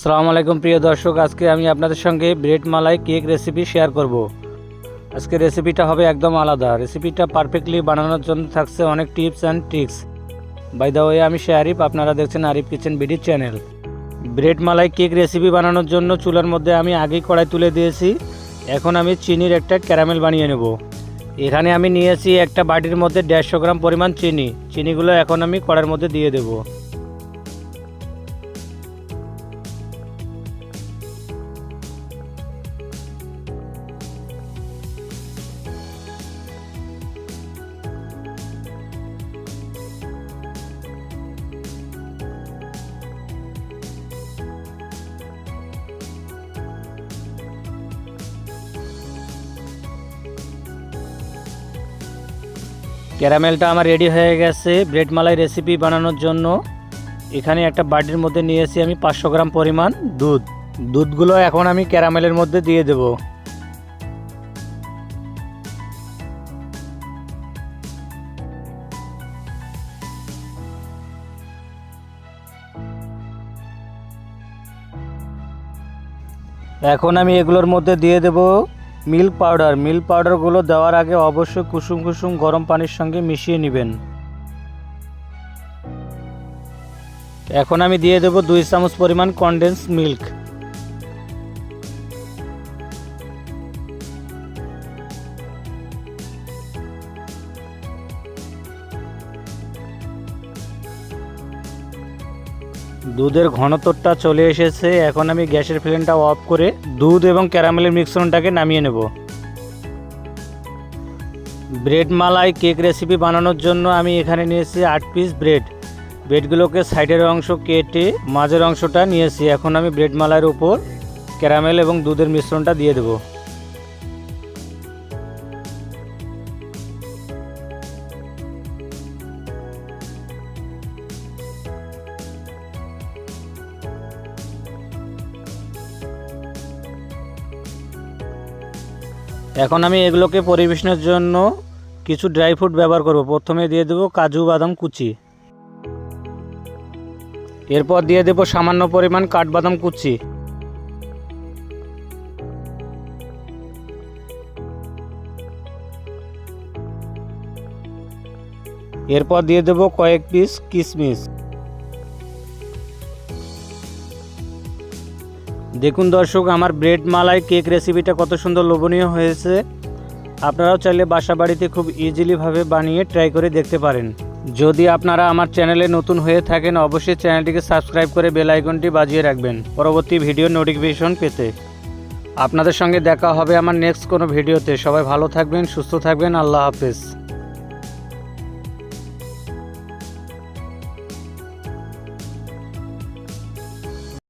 সালামু আলাইকুম, প্রিয় দর্শক। আজকে আমি আপনাদের সঙ্গে bread malai cake recipe share করব। আজকে রেসিপিটা হবে একদম আলাদা। রেসিপিটা পারফেক্টলি বানানোর জন্য থাকছে অনেক tips and tricks by the way আমি শেয়ারিফ আপনারা দেখছেন Arif kitchen বিডির channel bread malai cake recipe বানানোর জন্য চুলার মধ্যে আমি আগেই কড়াই তুলে দিয়েছি। এখন আমি চিনির একটা ক্যারামেল বানিয়ে নেব। এখানে আমি নিয়েছি একটা বাটির মধ্যে দেড়শো গ্রাম পরিমাণ চিনি। চিনিগুলো এখন আমি কড়ার মধ্যে দিয়ে দেবো। ক্যারামেলটা আমার রেডি হয়ে গেছে। ব্রেড মালাই রেসিপি বানানোর জন্য। এখানে একটা বাটির মধ্যে নিয়েছি আমি পাঁচশো গ্রাম পরিমাণ দুধ। দুধগুলো এখন আমি ক্যারামেলের মধ্যে দিয়ে দেব। এখন আমি এগুলোর মধ্যে দিয়ে দেব মিল্ক পাউডার। মিল্ক পাউডারগুলো দেওয়ার আগে অবশ্যই কুসুম কুসুম গরম পানির সঙ্গে মিশিয়ে নেবেন। এখন আমি দিয়ে দেবো দুই চামচ পরিমাণ কনডেন্স মিল্ক দুধের ঘনত্বটা চলে এসেছে। এখন আমি গ্যাসের ফ্লেমটা অফ করে দুধ এবং ক্যারামেলের মিশ্রণটাকে নামিয়ে নেব। ব্রেড মালাই কেক রেসিপি বানানোর জন্য আমি এখানে নিয়েছি আট পিস ব্রেড। ব্রেডগুলোকে সাইডের অংশ কেটে মাঝের অংশটা নিয়েছি। এখন আমি ব্রেড মালাইয়ের উপর ক্যারামেল এবং দুধের মিশ্রণটা দিয়ে দেবো। এখন আমি এগুলোকে পরিবেশনের জন্য কিছু ড্রাই ফ্রুট ব্যবহার করব। প্রথমে দিয়ে দেবো কাজু, বাদাম, কুচি। এরপর দিয়ে দেবো সামান্য পরিমাণ কাঠবাদাম, কুচি। এরপর দিয়ে দেবো কয়েক পিস কিশমিশ দেখুন দর্শক, আমার ব্রেড মালাই কেক রেসিপিটা কত সুন্দর লোভনীয় হয়েছে। আপনারাও চাইলে বাসা বাড়িতে খুব ইজিলিভাবে বানিয়ে ট্রাই করে দেখতে পারেন। যদি আপনারা আমার চ্যানেলে নতুন হয়ে থাকেন, অবশ্যই চ্যানেলটিকে সাবস্ক্রাইব করে বেল আইকনটি বাজিয়ে রাখবেন পরবর্তী ভিডিও নোটিফিকেশন পেতে। আপনাদের সঙ্গে দেখা হবে আমার নেক্সট কোনো ভিডিওতে সবাই ভালো থাকবেন, সুস্থ থাকবেন, আল্লাহ হাফেজ।